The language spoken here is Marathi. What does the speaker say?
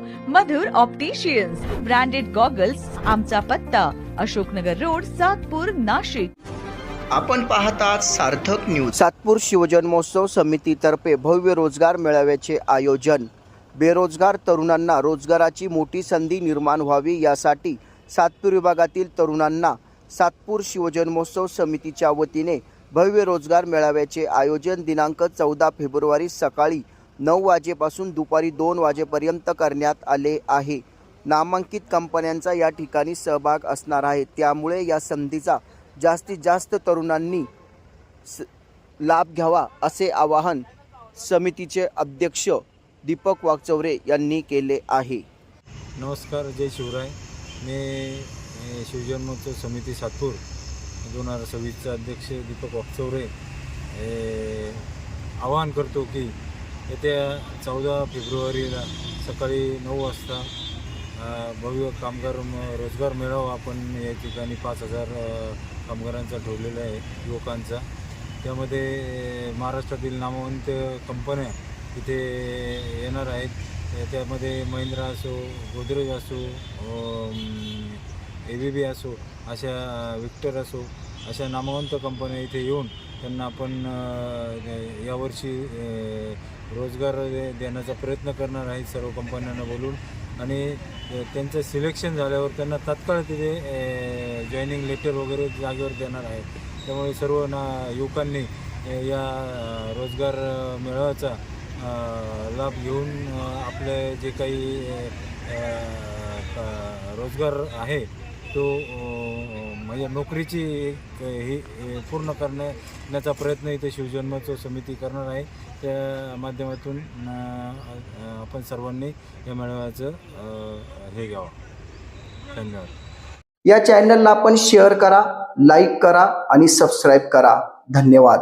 मधुर ऑप्टिशियन्स ब्रँडेड गॉगल्स आमचा पत्ता अशोकनगर रोड सातपूर नाशिक. आपण पाहतात सार्थक न्यूज सातपूर शिवजन्मोत्सव समितीतर्फे भव्य रोजगार मेळाव्याचे आयोजन. बेरोजगार तरुणांना रोजगाराची मोठी संधी निर्माण व्हावी यासाठी सातपूर विभागातील तरुणांना सातपूर शिवजन्मोत्सव समितीच्या वतीने भव्य रोजगार मेळाव्याचे आयोजन दिनांक चौदा फेब्रुवारी सकाळी नऊ वाजेपासून दुपारी दोन वाजेपर्यंत करण्यात आले आहे. नामांकित कंपन्यांचा या ठिकाणी सहभाग असणार आहे. त्यामुळे या संधीचा जास्तीत जास्त तरुणांनी स लाभ घ्यावा असे आवाहन समितीचे अध्यक्ष दीपक वाघचौरे यांनी केले आहे. नमस्कार जय शिवराय. मी शिवजन्मोत्सव समिती सातपूर दोन हजार सव्वीसचा अध्यक्ष दीपक वाकचौरे आवाहन करतो की येत्या चौदा फेब्रुवारीला सकाळी नऊ वाजता भव्य कामगार म- रोजगार मेळावा आपण या ठिकाणी पाच हजार कामगारांचा ठेवलेला आहे युवकांचा. त्यामध्ये महाराष्ट्रातील नामवंत कंपन्या इथे येणार आहेत. त्यामध्ये महिंद्रा असो गोदरेज असो ए बी बी असो अशा विक्टर असो अशा नामवंत कंपन्या इथे येऊन त्यांना आपण यावर्षी रोजगार दे- देण्याचा प्रयत्न करणार आहेत सर्व कंपन्यांना बोलून. आणि त्यांचं सिलेक्शन झाल्यावर त्यांना तात्काळ तिथे जॉईनिंग लेटर वगैरे जागेवर देणार आहे त्यामुळे सर्व ना युवकांनी या रोजगार मेळाव्याचा लाभ घेऊन आपले जे काही रोजगार आहे तो म्हणजे नोकरीची एक ही पूर्ण करण्याचा प्रयत्न इथे शिवजन्मोत्सव समिती करणार आहे. त्या माध्यमातून आपण सर्वांनी या मेळाव्याचं हे घ्यावं. धन्यवाद. या चॅनलला आपण शेअर करा लाईक करा आणि सबस्क्राईब करा. धन्यवाद.